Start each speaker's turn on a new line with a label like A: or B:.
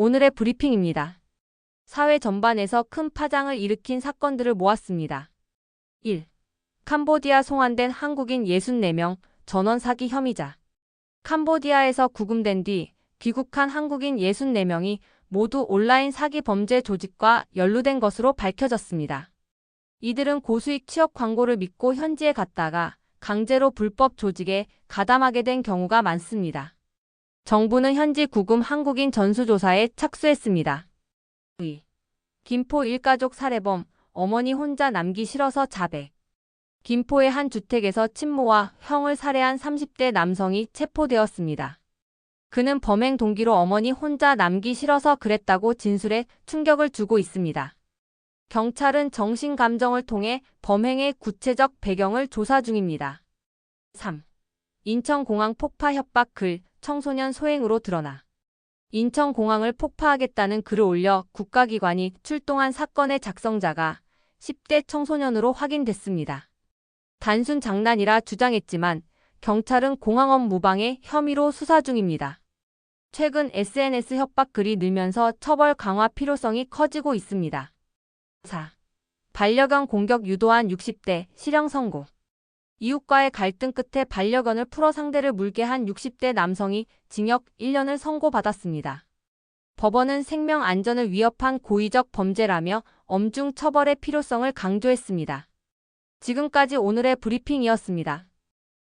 A: 오늘의 브리핑입니다. 사회 전반에서 큰 파장을 일으킨 사건들을 모았습니다. 1. 캄보디아 송환된 한국인 64명 전원 사기 혐의자. 캄보디아에서 구금된 뒤 귀국한 한국인 64명이 모두 온라인 사기 범죄 조직과 연루된 것으로 밝혀졌습니다. 이들은 고수익 취업 광고를 믿고 현지에 갔다가 강제로 불법 조직에 가담하게 된 경우가 많습니다. 정부는 현지 구금 한국인 전수조사에 착수했습니다. 2. 김포 일가족 살해범, 어머니 혼자 남기 싫어서 자백. 김포의 한 주택에서 친모와 형을 살해한 30대 남성이 체포되었습니다. 그는 범행 동기로 어머니 혼자 남기 싫어서 그랬다고 진술해 충격을 주고 있습니다. 경찰은 정신감정을 통해 범행의 구체적 배경을 조사 중입니다. 3. 인천공항 폭파 협박 글 청소년 소행으로 드러나. 인천공항을 폭파하겠다는 글을 올려 국가기관이 출동한 사건의 작성자가 10대 청소년으로 확인됐습니다. 단순 장난이라 주장했지만 경찰은 공항업 무방해 혐의로 수사 중입니다. 최근 SNS 협박 글이 늘면서 처벌 강화 필요성이 커지고 있습니다. 4. 반려견 공격 유도한 60대 실형 선고. 이웃과의 갈등 끝에 반려견을 풀어 상대를 물게 한 60대 남성이 징역 1년을 선고받았습니다. 법원은 생명 안전을 위협한 고의적 범죄라며 엄중 처벌의 필요성을 강조했습니다. 지금까지 오늘의 브리핑이었습니다.